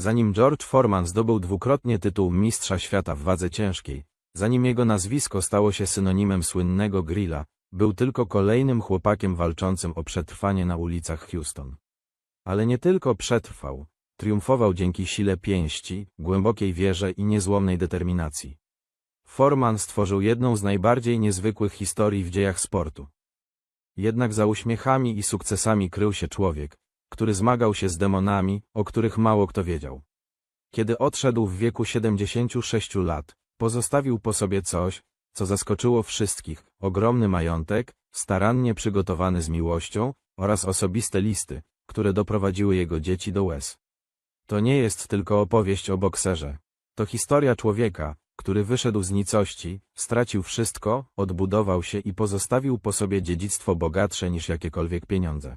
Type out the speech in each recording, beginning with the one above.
Zanim George Foreman zdobył dwukrotnie tytuł Mistrza Świata w wadze ciężkiej, zanim jego nazwisko stało się synonimem słynnego grilla, był tylko kolejnym chłopakiem walczącym o przetrwanie na ulicach Houston. Ale nie tylko przetrwał, triumfował dzięki sile pięści, głębokiej wierze i niezłomnej determinacji. Foreman stworzył jedną z najbardziej niezwykłych historii w dziejach sportu. Jednak za uśmiechami i sukcesami krył się człowiek, który zmagał się z demonami, o których mało kto wiedział. Kiedy odszedł w wieku 76 lat, pozostawił po sobie coś, co zaskoczyło wszystkich, ogromny majątek, starannie przygotowany z miłością oraz osobiste listy, które doprowadziły jego dzieci do łez. To nie jest tylko opowieść o bokserze. To historia człowieka, który wyszedł z nicości, stracił wszystko, odbudował się i pozostawił po sobie dziedzictwo bogatsze niż jakiekolwiek pieniądze.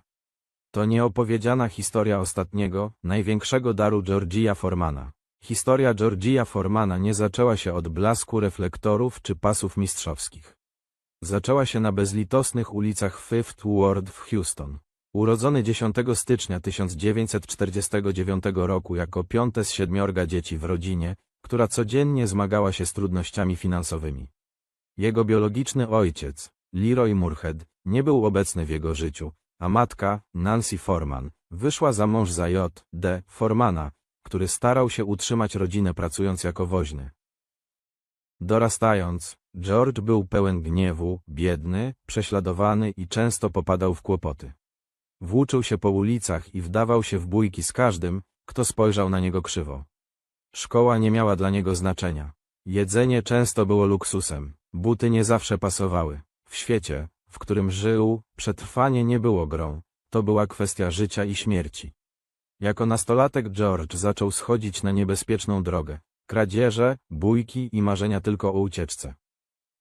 To nieopowiedziana historia ostatniego, największego daru Georgia Formana. Historia Georgia Formana nie zaczęła się od blasku reflektorów czy pasów mistrzowskich. Zaczęła się na bezlitosnych ulicach Fifth Ward w Houston. Urodzony 10 stycznia 1949 roku jako piąte z siedmiorga dzieci w rodzinie, która codziennie zmagała się z trudnościami finansowymi. Jego biologiczny ojciec, Leroy Murhead, nie był obecny w jego życiu, a matka, Nancy Forman, wyszła za mąż za J. D. Formana, który starał się utrzymać rodzinę pracując jako woźny. Dorastając, George był pełen gniewu, biedny, prześladowany i często popadał w kłopoty. Włóczył się po ulicach i wdawał się w bójki z każdym, kto spojrzał na niego krzywo. Szkoła nie miała dla niego znaczenia. Jedzenie często było luksusem, buty nie zawsze pasowały. W świecie, w którym żył, przetrwanie nie było grą, to była kwestia życia i śmierci. Jako nastolatek George zaczął schodzić na niebezpieczną drogę. Kradzieże, bójki i marzenia tylko o ucieczce.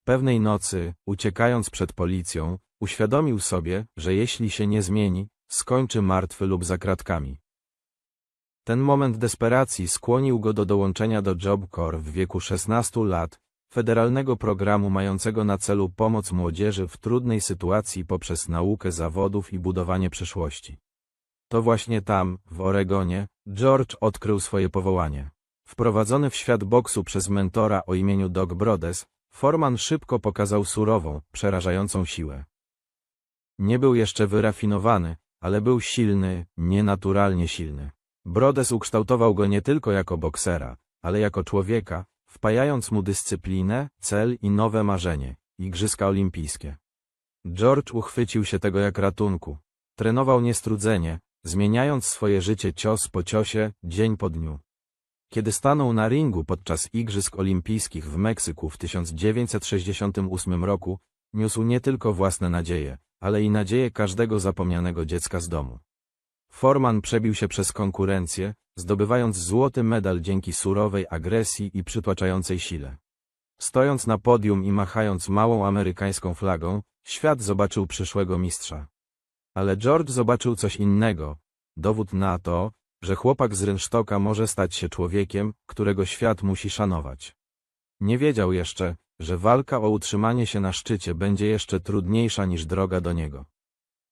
Pewnej nocy, uciekając przed policją, uświadomił sobie, że jeśli się nie zmieni, skończy martwy lub za kratkami. Ten moment desperacji skłonił go do dołączenia do Job Corps w wieku 16 lat, federalnego programu mającego na celu pomoc młodzieży w trudnej sytuacji poprzez naukę zawodów i budowanie przyszłości. To właśnie tam, w Oregonie, George odkrył swoje powołanie. Wprowadzony w świat boksu przez mentora o imieniu Doc Brodes, Forman szybko pokazał surową, przerażającą siłę. Nie był jeszcze wyrafinowany, ale był silny, nienaturalnie silny. Brodes ukształtował go nie tylko jako boksera, ale jako człowieka, wpajając mu dyscyplinę, cel i nowe marzenie – Igrzyska Olimpijskie. George uchwycił się tego jak ratunku. Trenował niestrudzenie, zmieniając swoje życie cios po ciosie, dzień po dniu. Kiedy stanął na ringu podczas Igrzysk Olimpijskich w Meksyku w 1968 roku, niósł nie tylko własne nadzieje, ale i nadzieję każdego zapomnianego dziecka z domu. Forman przebił się przez konkurencję, zdobywając złoty medal dzięki surowej agresji i przytłaczającej sile. Stojąc na podium i machając małą amerykańską flagą, świat zobaczył przyszłego mistrza. Ale George zobaczył coś innego, dowód na to, że chłopak z rynsztoka może stać się człowiekiem, którego świat musi szanować. Nie wiedział jeszcze, że walka o utrzymanie się na szczycie będzie jeszcze trudniejsza niż droga do niego.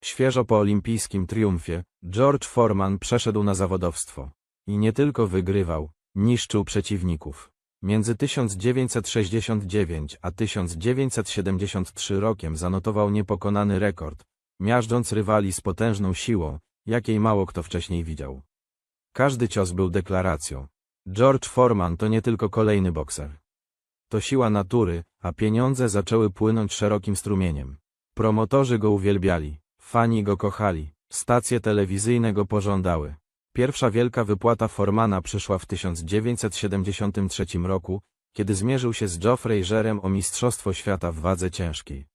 Świeżo po olimpijskim triumfie, George Foreman przeszedł na zawodowstwo. I nie tylko wygrywał, niszczył przeciwników. Między 1969 a 1973 rokiem zanotował niepokonany rekord, miażdżąc rywali z potężną siłą, jakiej mało kto wcześniej widział. Każdy cios był deklaracją. George Foreman to nie tylko kolejny bokser. To siła natury, a pieniądze zaczęły płynąć szerokim strumieniem. Promotorzy go uwielbiali, fani go kochali, stacje telewizyjne go pożądały. Pierwsza wielka wypłata Formana przyszła w 1973 roku, kiedy zmierzył się z Joe Frazierem o Mistrzostwo Świata w wadze ciężkiej.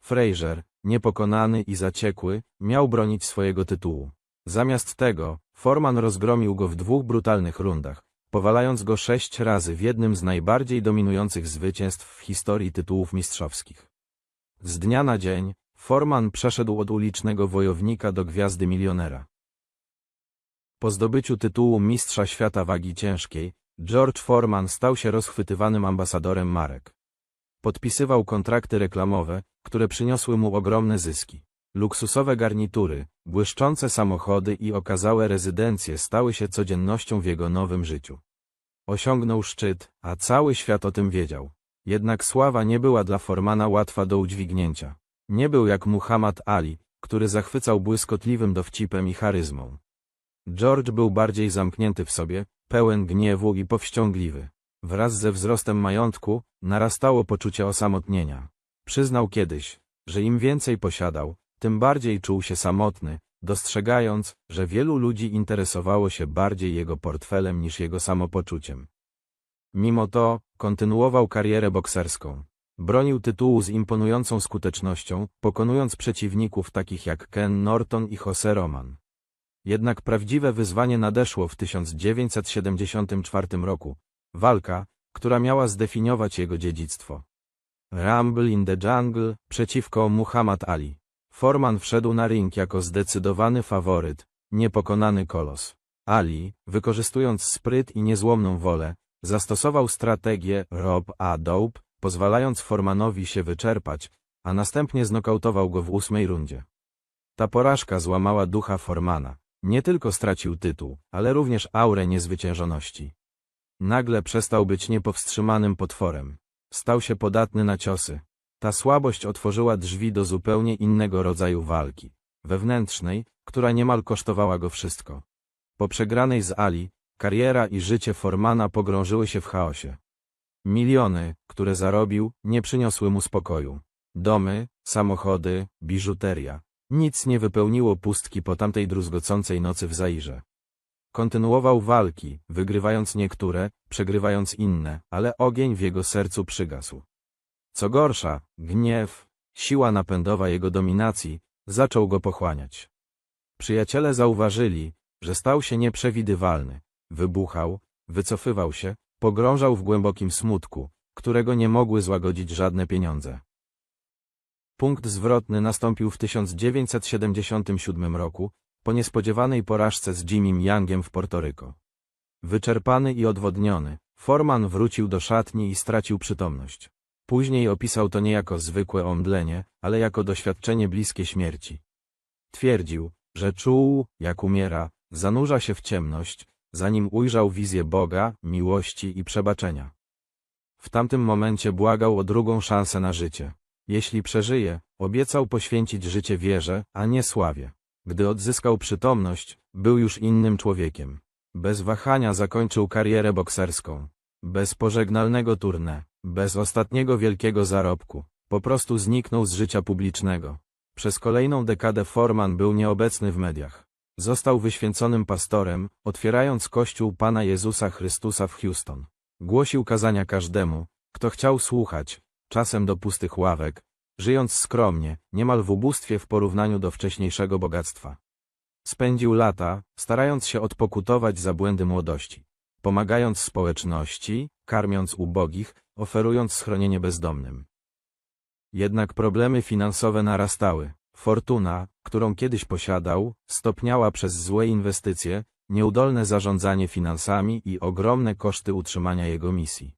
Frazier, niepokonany i zaciekły, miał bronić swojego tytułu. Zamiast tego, Forman rozgromił go w dwóch brutalnych rundach, powalając go sześć razy w jednym z najbardziej dominujących zwycięstw w historii tytułów mistrzowskich. Z dnia na dzień, Forman przeszedł od ulicznego wojownika do gwiazdy milionera. Po zdobyciu tytułu Mistrza Świata Wagi Ciężkiej, George Foreman stał się rozchwytywanym ambasadorem marek. Podpisywał kontrakty reklamowe, które przyniosły mu ogromne zyski. Luksusowe garnitury, błyszczące samochody i okazałe rezydencje stały się codziennością w jego nowym życiu. Osiągnął szczyt, a cały świat o tym wiedział. Jednak sława nie była dla Formana łatwa do udźwignięcia. Nie był jak Muhammad Ali, który zachwycał błyskotliwym dowcipem i charyzmą. George był bardziej zamknięty w sobie, pełen gniewu i powściągliwy. Wraz ze wzrostem majątku, narastało poczucie osamotnienia. Przyznał kiedyś, że im więcej posiadał, tym bardziej czuł się samotny, dostrzegając, że wielu ludzi interesowało się bardziej jego portfelem niż jego samopoczuciem. Mimo to, kontynuował karierę bokserską. Bronił tytułu z imponującą skutecznością, pokonując przeciwników takich jak Ken Norton i Jose Roman. Jednak prawdziwe wyzwanie nadeszło w 1974 roku. Walka, która miała zdefiniować jego dziedzictwo. Rumble in the Jungle przeciwko Muhammad Ali. Forman wszedł na ring jako zdecydowany faworyt, niepokonany kolos. Ali, wykorzystując spryt i niezłomną wolę, zastosował strategię Rob a Dope, pozwalając Formanowi się wyczerpać, a następnie znokautował go w ósmej rundzie. Ta porażka złamała ducha Formana. Nie tylko stracił tytuł, ale również aurę niezwyciężoności. Nagle przestał być niepowstrzymanym potworem. Stał się podatny na ciosy. Ta słabość otworzyła drzwi do zupełnie innego rodzaju walki. Wewnętrznej, która niemal kosztowała go wszystko. Po przegranej z Ali, kariera i życie Formana pogrążyły się w chaosie. Miliony, które zarobił, nie przyniosły mu spokoju. Domy, samochody, biżuteria. Nic nie wypełniło pustki po tamtej druzgocącej nocy w Zairze. Kontynuował walki, wygrywając niektóre, przegrywając inne, ale ogień w jego sercu przygasł. Co gorsza, gniew, siła napędowa jego dominacji, zaczął go pochłaniać. Przyjaciele zauważyli, że stał się nieprzewidywalny, wybuchał, wycofywał się, pogrążał w głębokim smutku, którego nie mogły złagodzić żadne pieniądze. Punkt zwrotny nastąpił w 1977 roku, po niespodziewanej porażce z Jimmy Youngiem w Portoryko. Wyczerpany i odwodniony, Forman wrócił do szatni i stracił przytomność. Później opisał to nie jako zwykłe omdlenie, ale jako doświadczenie bliskie śmierci. Twierdził, że czuł, jak umiera, zanurza się w ciemność, zanim ujrzał wizję Boga, miłości i przebaczenia. W tamtym momencie błagał o drugą szansę na życie. Jeśli przeżyje, obiecał poświęcić życie wierze, a nie sławie. Gdy odzyskał przytomność, był już innym człowiekiem. Bez wahania zakończył karierę bokserską. Bez pożegnalnego tournée, bez ostatniego wielkiego zarobku. Po prostu zniknął z życia publicznego. Przez kolejną dekadę Forman był nieobecny w mediach. Został wyświęconym pastorem, otwierając kościół Pana Jezusa Chrystusa w Houston. Głosił kazania każdemu, kto chciał słuchać, czasem do pustych ławek, żyjąc skromnie, niemal w ubóstwie w porównaniu do wcześniejszego bogactwa. Spędził lata, starając się odpokutować za błędy młodości, pomagając społeczności, karmiąc ubogich, oferując schronienie bezdomnym. Jednak problemy finansowe narastały. Fortuna, którą kiedyś posiadał, stopniała przez złe inwestycje, nieudolne zarządzanie finansami i ogromne koszty utrzymania jego misji.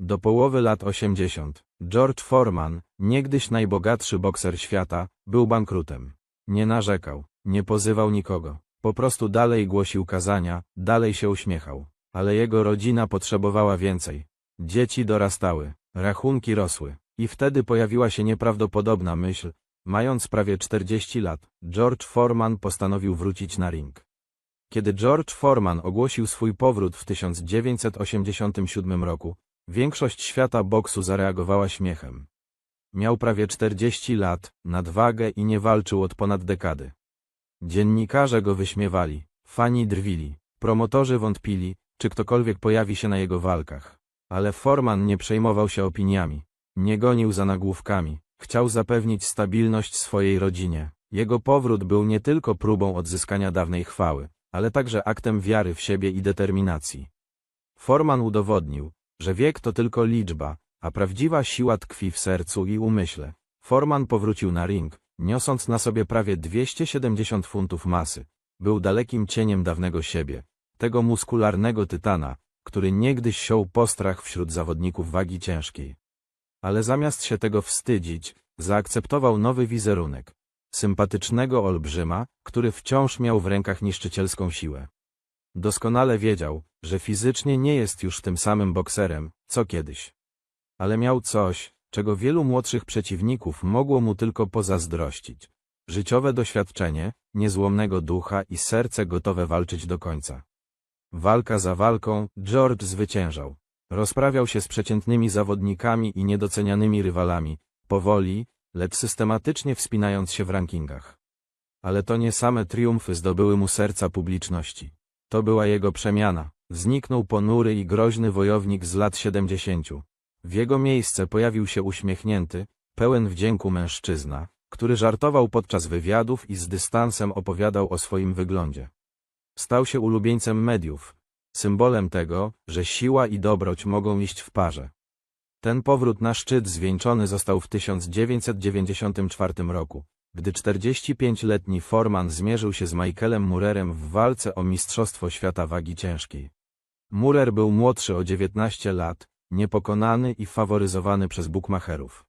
Do połowy lat 80. George Foreman, niegdyś najbogatszy bokser świata, był bankrutem. Nie narzekał, nie pozywał nikogo. Po prostu dalej głosił kazania, dalej się uśmiechał. Ale jego rodzina potrzebowała więcej. Dzieci dorastały, rachunki rosły. I wtedy pojawiła się nieprawdopodobna myśl. Mając prawie 40 lat, George Foreman postanowił wrócić na ring. Kiedy George Foreman ogłosił swój powrót w 1987 roku, Większość świata boksu zareagowała śmiechem. Miał prawie 40 lat, nadwagę i nie walczył od ponad dekady. Dziennikarze go wyśmiewali, fani drwili, promotorzy wątpili, czy ktokolwiek pojawi się na jego walkach. Ale Forman nie przejmował się opiniami, nie gonił za nagłówkami, chciał zapewnić stabilność swojej rodzinie. Jego powrót był nie tylko próbą odzyskania dawnej chwały, ale także aktem wiary w siebie i determinacji. Forman udowodnił, że wiek to tylko liczba, a prawdziwa siła tkwi w sercu i umyśle. Forman powrócił na ring, niosąc na sobie prawie 270 funtów masy. Był dalekim cieniem dawnego siebie, tego muskularnego tytana, który niegdyś siął postrach wśród zawodników wagi ciężkiej. Ale zamiast się tego wstydzić, zaakceptował nowy wizerunek. sympatycznego olbrzyma, który wciąż miał w rękach niszczycielską siłę. Doskonale wiedział, że fizycznie nie jest już tym samym bokserem, co kiedyś. Ale miał coś, czego wielu młodszych przeciwników mogło mu tylko pozazdrościć. Życiowe doświadczenie, niezłomnego ducha i serce gotowe walczyć do końca. Walka za walką, George zwyciężał. Rozprawiał się z przeciętnymi zawodnikami i niedocenianymi rywalami, powoli, lecz systematycznie wspinając się w rankingach. Ale to nie same triumfy zdobyły mu serca publiczności. To była jego przemiana. Zniknął ponury i groźny wojownik z lat 70. W jego miejsce pojawił się uśmiechnięty, pełen wdzięku mężczyzna, który żartował podczas wywiadów i z dystansem opowiadał o swoim wyglądzie. Stał się ulubieńcem mediów, symbolem tego, że siła i dobroć mogą iść w parze. Ten powrót na szczyt zwieńczony został w 1994 roku, gdy 45-letni Forman zmierzył się z Michaelem Murerem w walce o Mistrzostwo Świata Wagi Ciężkiej. Murer był młodszy o 19 lat, niepokonany i faworyzowany przez bukmacherów.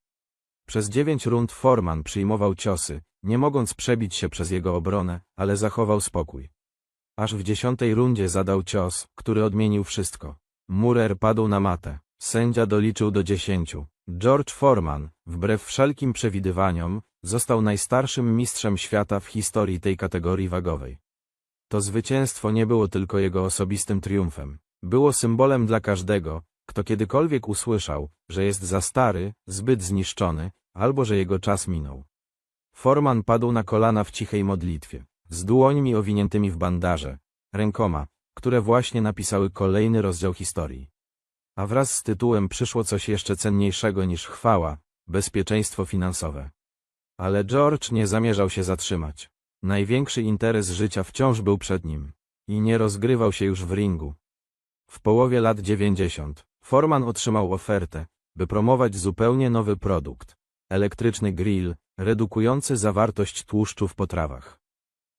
Przez dziewięć rund Forman przyjmował ciosy, nie mogąc przebić się przez jego obronę, ale zachował spokój. Aż w dziesiątej rundzie zadał cios, który odmienił wszystko. Murer padł na matę. Sędzia doliczył do dziesięciu. George Foreman, wbrew wszelkim przewidywaniom, został najstarszym mistrzem świata w historii tej kategorii wagowej. To zwycięstwo nie było tylko jego osobistym triumfem. Było symbolem dla każdego, kto kiedykolwiek usłyszał, że jest za stary, zbyt zniszczony, albo że jego czas minął. Forman padł na kolana w cichej modlitwie, z dłońmi owiniętymi w bandaże, rękoma, które właśnie napisały kolejny rozdział historii. A wraz z tytułem przyszło coś jeszcze cenniejszego niż chwała, bezpieczeństwo finansowe. Ale George nie zamierzał się zatrzymać. Największy interes życia wciąż był przed nim. I nie rozgrywał się już w ringu. W połowie lat 90 Forman otrzymał ofertę, by promować zupełnie nowy produkt. Elektryczny grill, redukujący zawartość tłuszczu w potrawach.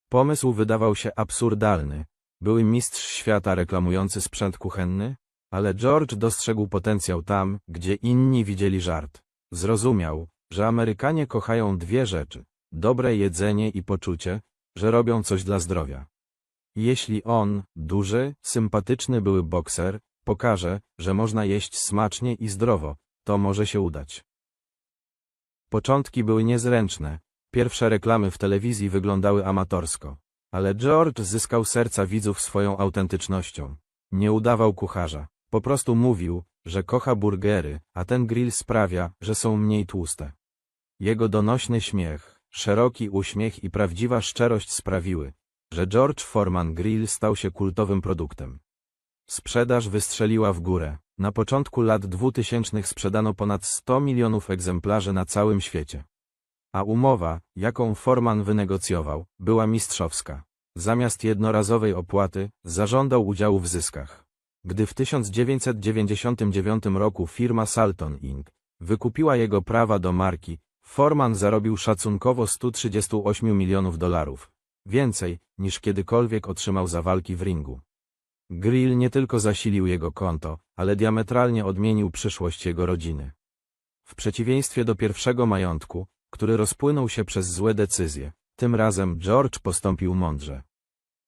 Pomysł wydawał się absurdalny. Były mistrz świata reklamujący sprzęt kuchenny, ale George dostrzegł potencjał tam, gdzie inni widzieli żart. Zrozumiał, że Amerykanie kochają dwie rzeczy. Dobre jedzenie i poczucie, że robią coś dla zdrowia. Jeśli on, duży, sympatyczny były bokser, pokaże, że można jeść smacznie i zdrowo, to może się udać. Początki były niezręczne, pierwsze reklamy w telewizji wyglądały amatorsko. Ale George zyskał serca widzów swoją autentycznością. Nie udawał kucharza. Po prostu mówił, że kocha burgery, a ten grill sprawia, że są mniej tłuste. Jego donośny śmiech, szeroki uśmiech i prawdziwa szczerość sprawiły, że George Foreman Grill stał się kultowym produktem. Sprzedaż wystrzeliła w górę. Na początku lat 2000 sprzedano ponad 100 milionów egzemplarzy na całym świecie. A umowa, jaką Forman wynegocjował, była mistrzowska. Zamiast jednorazowej opłaty, zażądał udziału w zyskach. Gdy w 1999 roku firma Salton Inc. wykupiła jego prawa do marki, Forman zarobił szacunkowo 138 milionów dolarów. Więcej, niż kiedykolwiek otrzymał za walki w ringu. Grill nie tylko zasilił jego konto, ale diametralnie odmienił przyszłość jego rodziny. W przeciwieństwie do pierwszego majątku, który rozpłynął się przez złe decyzje, tym razem George postąpił mądrze.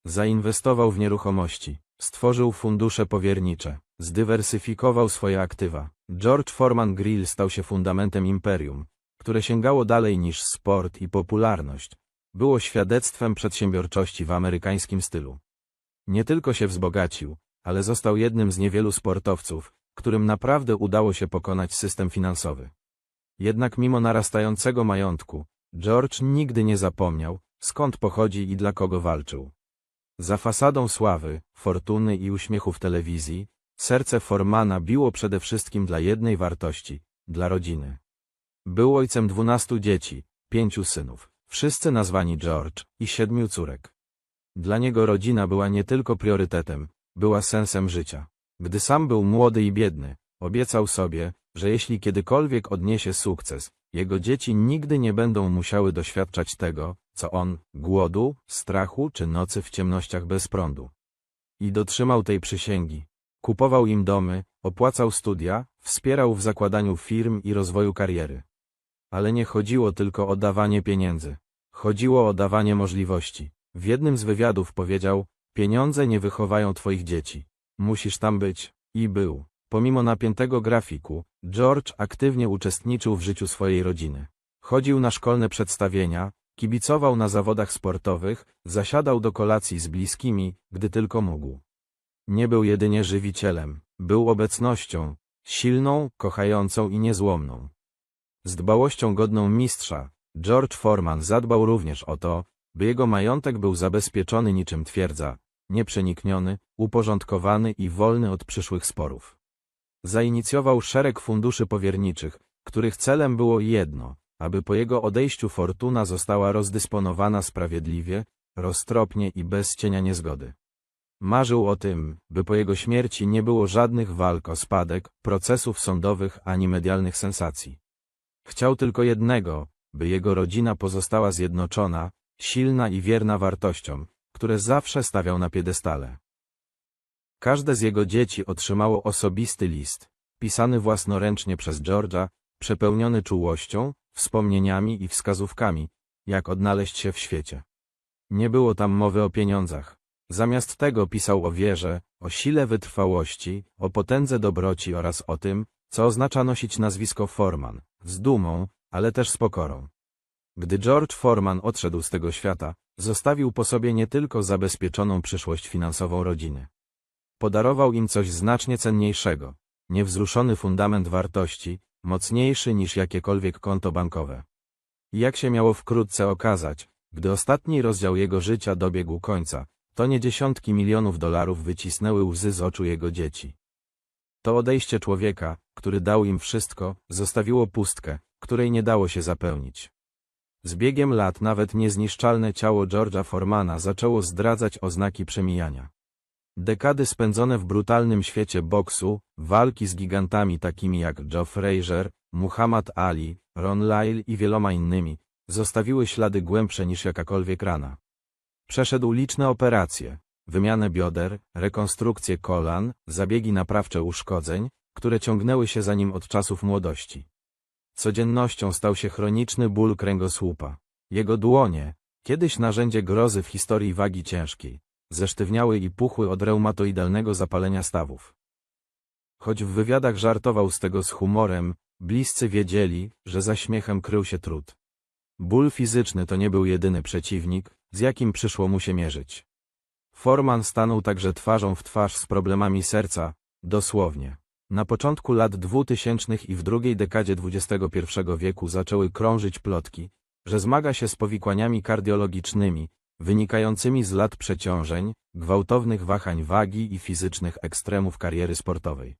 Zainwestował w nieruchomości, stworzył fundusze powiernicze, zdywersyfikował swoje aktywa. George Foreman Grill stał się fundamentem imperium, które sięgało dalej niż sport i popularność. Było świadectwem przedsiębiorczości w amerykańskim stylu. Nie tylko się wzbogacił, ale został jednym z niewielu sportowców, którym naprawdę udało się pokonać system finansowy. Jednak mimo narastającego majątku, George nigdy nie zapomniał, skąd pochodzi i dla kogo walczył. Za fasadą sławy, fortuny i uśmiechu w telewizji, serce Formana biło przede wszystkim dla jednej wartości – dla rodziny. Był ojcem dwunastu dzieci, pięciu synów, wszyscy nazwani George, i siedmiu córek. Dla niego rodzina była nie tylko priorytetem, była sensem życia. Gdy sam był młody i biedny, obiecał sobie, że jeśli kiedykolwiek odniesie sukces, jego dzieci nigdy nie będą musiały doświadczać tego, co on, głodu, strachu czy nocy w ciemnościach bez prądu. I dotrzymał tej przysięgi. Kupował im domy, opłacał studia, wspierał w zakładaniu firm i rozwoju kariery. Ale nie chodziło tylko o dawanie pieniędzy. Chodziło o dawanie możliwości. W jednym z wywiadów powiedział, pieniądze nie wychowają twoich dzieci. Musisz tam być. I był. Pomimo napiętego grafiku, George aktywnie uczestniczył w życiu swojej rodziny. Chodził na szkolne przedstawienia, kibicował na zawodach sportowych, zasiadał do kolacji z bliskimi, gdy tylko mógł. Nie był jedynie żywicielem, był obecnością, silną, kochającą i niezłomną. Z dbałością godną mistrza, George Foreman zadbał również o to, by jego majątek był zabezpieczony niczym twierdza, nieprzenikniony, uporządkowany i wolny od przyszłych sporów. Zainicjował szereg funduszy powierniczych, których celem było jedno, aby po jego odejściu fortuna została rozdysponowana sprawiedliwie, roztropnie i bez cienia niezgody. Marzył o tym, by po jego śmierci nie było żadnych walk o spadek, procesów sądowych ani medialnych sensacji. Chciał tylko jednego, by jego rodzina pozostała zjednoczona, silna i wierna wartościom, które zawsze stawiał na piedestale. Każde z jego dzieci otrzymało osobisty list, pisany własnoręcznie przez George'a, przepełniony czułością, wspomnieniami i wskazówkami, jak odnaleźć się w świecie. Nie było tam mowy o pieniądzach. Zamiast tego pisał o wierze, o sile wytrwałości, o potędze dobroci oraz o tym, co oznacza nosić nazwisko Forman, z dumą, ale też z pokorą. Gdy George Foreman odszedł z tego świata, zostawił po sobie nie tylko zabezpieczoną przyszłość finansową rodziny. Podarował im coś znacznie cenniejszego, niewzruszony fundament wartości, mocniejszy niż jakiekolwiek konto bankowe. Jak się miało wkrótce okazać, gdy ostatni rozdział jego życia dobiegł końca, to nie dziesiątki milionów dolarów wycisnęły łzy z oczu jego dzieci. To odejście człowieka, który dał im wszystko, zostawiło pustkę, której nie dało się zapełnić. Z biegiem lat nawet niezniszczalne ciało George'a Formana zaczęło zdradzać oznaki przemijania. Dekady spędzone w brutalnym świecie boksu, walki z gigantami takimi jak Joe Frazier, Muhammad Ali, Ron Lyle i wieloma innymi, zostawiły ślady głębsze niż jakakolwiek rana. Przeszedł liczne operacje, wymianę bioder, rekonstrukcję kolan, zabiegi naprawcze uszkodzeń, które ciągnęły się za nim od czasów młodości. Codziennością stał się chroniczny ból kręgosłupa. Jego dłonie, kiedyś narzędzie grozy w historii wagi ciężkiej, zesztywniały i puchły od reumatoidalnego zapalenia stawów. Choć w wywiadach żartował z tego z humorem, bliscy wiedzieli, że za śmiechem krył się trud. Ból fizyczny to nie był jedyny przeciwnik, z jakim przyszło mu się mierzyć. Forman stanął także twarzą w twarz z problemami serca, dosłownie. Na początku lat dwutysięcznych i w drugiej dekadzie XXI wieku zaczęły krążyć plotki, że zmaga się z powikłaniami kardiologicznymi, wynikającymi z lat przeciążeń, gwałtownych wahań wagi i fizycznych ekstremów kariery sportowej.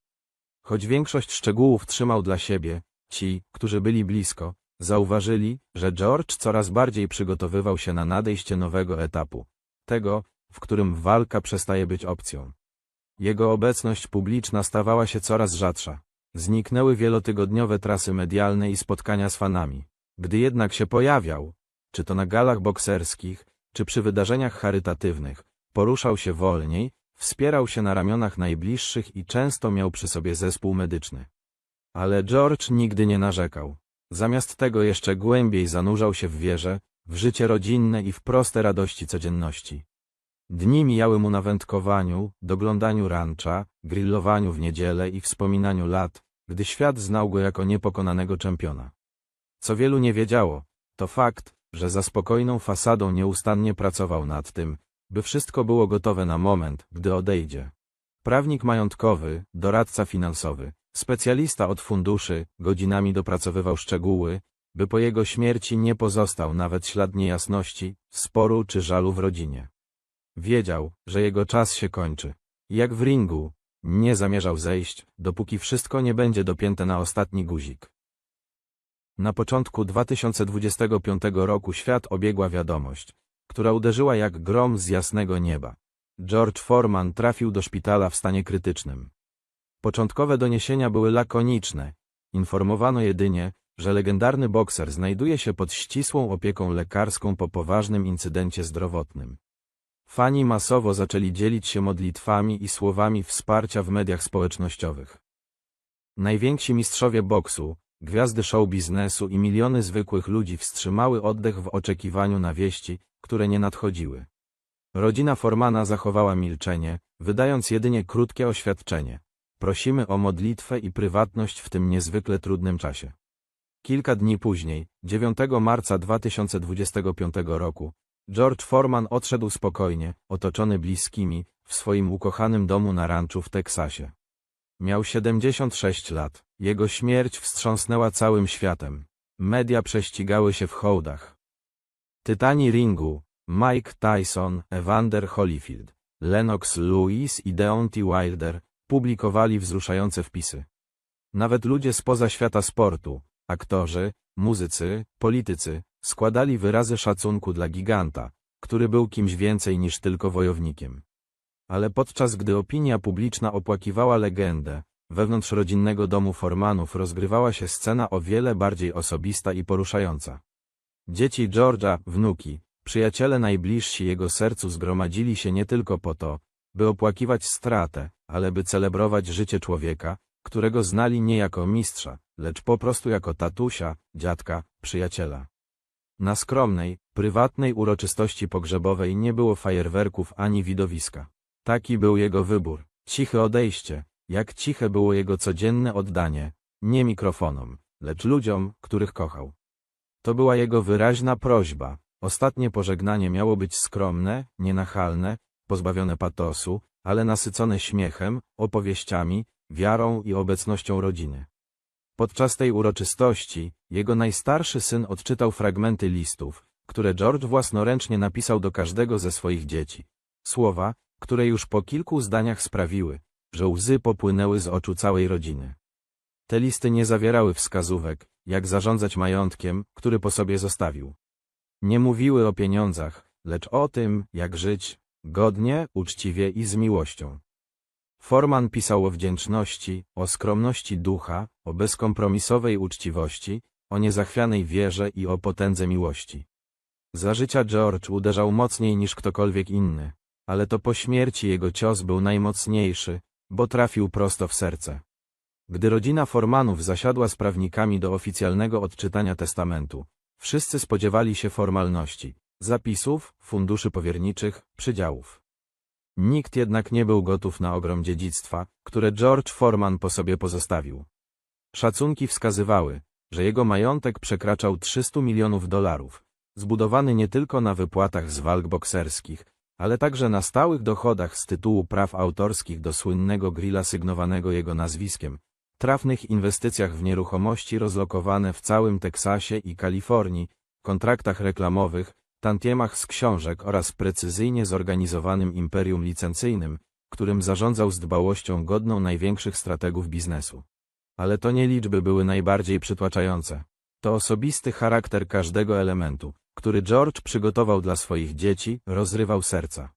Choć większość szczegółów trzymał dla siebie, ci, którzy byli blisko, zauważyli, że George coraz bardziej przygotowywał się na nadejście nowego etapu, tego, w którym walka przestaje być opcją. Jego obecność publiczna stawała się coraz rzadsza. Zniknęły wielotygodniowe trasy medialne i spotkania z fanami. Gdy jednak się pojawiał, czy to na galach bokserskich, czy przy wydarzeniach charytatywnych, poruszał się wolniej, wspierał się na ramionach najbliższych i często miał przy sobie zespół medyczny. Ale George nigdy nie narzekał. Zamiast tego jeszcze głębiej zanurzał się w wierze, w życie rodzinne i w proste radości codzienności. Dni mijały mu na wędkowaniu, doglądaniu rancza, grillowaniu w niedzielę i wspominaniu lat, gdy świat znał go jako niepokonanego czempiona. Co wielu nie wiedziało, to fakt, że za spokojną fasadą nieustannie pracował nad tym, by wszystko było gotowe na moment, gdy odejdzie. Prawnik majątkowy, doradca finansowy, specjalista od funduszy, godzinami dopracowywał szczegóły, by po jego śmierci nie pozostał nawet ślad niejasności, sporu czy żalu w rodzinie. Wiedział, że jego czas się kończy. Jak w ringu, nie zamierzał zejść, dopóki wszystko nie będzie dopięte na ostatni guzik. Na początku 2025 roku świat obiegła wiadomość, która uderzyła jak grom z jasnego nieba. George Foreman trafił do szpitala w stanie krytycznym. Początkowe doniesienia były lakoniczne. Informowano jedynie, że legendarny bokser znajduje się pod ścisłą opieką lekarską po poważnym incydencie zdrowotnym. Fani masowo zaczęli dzielić się modlitwami i słowami wsparcia w mediach społecznościowych. Najwięksi mistrzowie boksu, Gwiazdy show biznesu i miliony zwykłych ludzi wstrzymały oddech w oczekiwaniu na wieści, które nie nadchodziły. Rodzina Formana zachowała milczenie, wydając jedynie krótkie oświadczenie. Prosimy o modlitwę i prywatność w tym niezwykle trudnym czasie. Kilka dni później, 9 marca 2025 roku, George Foreman odszedł spokojnie, otoczony bliskimi, w swoim ukochanym domu na ranczu w Teksasie. Miał 76 lat. Jego śmierć wstrząsnęła całym światem. Media prześcigały się w hołdach. Tytani ringu, Mike Tyson, Evander Holyfield, Lennox Lewis i Deontay Wilder publikowali wzruszające wpisy. Nawet ludzie spoza świata sportu, aktorzy, muzycy, politycy, składali wyrazy szacunku dla giganta, który był kimś więcej niż tylko wojownikiem. Ale podczas gdy opinia publiczna opłakiwała legendę, wewnątrz rodzinnego domu Formanów rozgrywała się scena o wiele bardziej osobista i poruszająca. Dzieci George'a, wnuki, przyjaciele najbliżsi jego sercu zgromadzili się nie tylko po to, by opłakiwać stratę, ale by celebrować życie człowieka, którego znali nie jako mistrza, lecz po prostu jako tatusia, dziadka, przyjaciela. Na skromnej, prywatnej uroczystości pogrzebowej nie było fajerwerków ani widowiska. Taki był jego wybór. Ciche odejście, jak ciche było jego codzienne oddanie, nie mikrofonom, lecz ludziom, których kochał. To była jego wyraźna prośba. Ostatnie pożegnanie miało być skromne, nienachalne, pozbawione patosu, ale nasycone śmiechem, opowieściami, wiarą i obecnością rodziny. Podczas tej uroczystości, jego najstarszy syn odczytał fragmenty listów, które George własnoręcznie napisał do każdego ze swoich dzieci. Słowa, które już po kilku zdaniach sprawiły, że łzy popłynęły z oczu całej rodziny. Te listy nie zawierały wskazówek, jak zarządzać majątkiem, który po sobie zostawił. Nie mówiły o pieniądzach, lecz o tym, jak żyć, godnie, uczciwie i z miłością. Forman pisał o wdzięczności, o skromności ducha, o bezkompromisowej uczciwości, o niezachwianej wierze i o potędze miłości. Za życia George uderzał mocniej niż ktokolwiek inny, ale to po śmierci jego cios był najmocniejszy, bo trafił prosto w serce. Gdy rodzina Formanów zasiadła z prawnikami do oficjalnego odczytania testamentu, wszyscy spodziewali się formalności, zapisów, funduszy powierniczych, przydziałów. Nikt jednak nie był gotów na ogrom dziedzictwa, które George Forman po sobie pozostawił. Szacunki wskazywały, że jego majątek przekraczał 300 milionów dolarów, zbudowany nie tylko na wypłatach z walk bokserskich, ale także na stałych dochodach z tytułu praw autorskich do słynnego grilla sygnowanego jego nazwiskiem, trafnych inwestycjach w nieruchomości rozlokowane w całym Teksasie i Kalifornii, kontraktach reklamowych, tantiemach z książek oraz precyzyjnie zorganizowanym imperium licencyjnym, którym zarządzał z dbałością godną największych strategów biznesu. Ale to nie liczby były najbardziej przytłaczające. To osobisty charakter każdego elementu, który George przygotował dla swoich dzieci, rozrywał serca.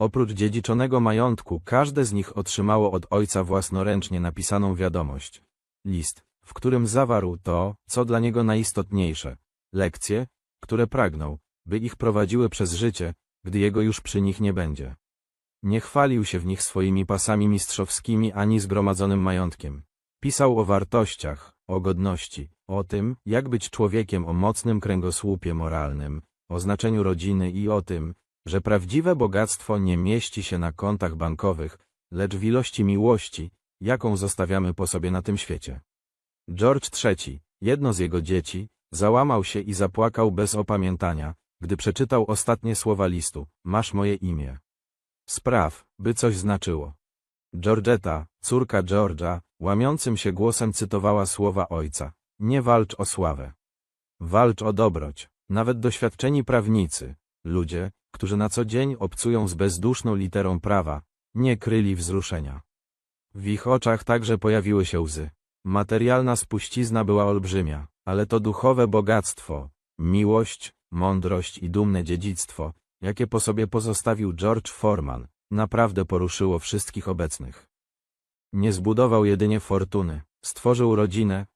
Oprócz dziedziczonego majątku, każde z nich otrzymało od ojca własnoręcznie napisaną wiadomość. List, w którym zawarł to, co dla niego najistotniejsze, lekcje, które pragnął, by ich prowadziły przez życie, gdy jego już przy nich nie będzie. Nie chwalił się w nich swoimi pasami mistrzowskimi ani zgromadzonym majątkiem. Pisał o wartościach, o godności, o tym, jak być człowiekiem o mocnym kręgosłupie moralnym, o znaczeniu rodziny i o tym, że prawdziwe bogactwo nie mieści się na kontach bankowych, lecz w ilości miłości, jaką zostawiamy po sobie na tym świecie. George III, jedno z jego dzieci, załamał się i zapłakał bez opamiętania, gdy przeczytał ostatnie słowa listu, masz moje imię. Spraw, by coś znaczyło. Georgetta, córka George'a, łamiącym się głosem cytowała słowa ojca. Nie walcz o sławę. Walcz o dobroć. Nawet doświadczeni prawnicy, ludzie, którzy na co dzień obcują z bezduszną literą prawa, nie kryli wzruszenia. W ich oczach także pojawiły się łzy. Materialna spuścizna była olbrzymia, ale to duchowe bogactwo, miłość, mądrość i dumne dziedzictwo, jakie po sobie pozostawił George Foreman, naprawdę poruszyło wszystkich obecnych. Nie zbudował jedynie fortuny, stworzył rodzinę,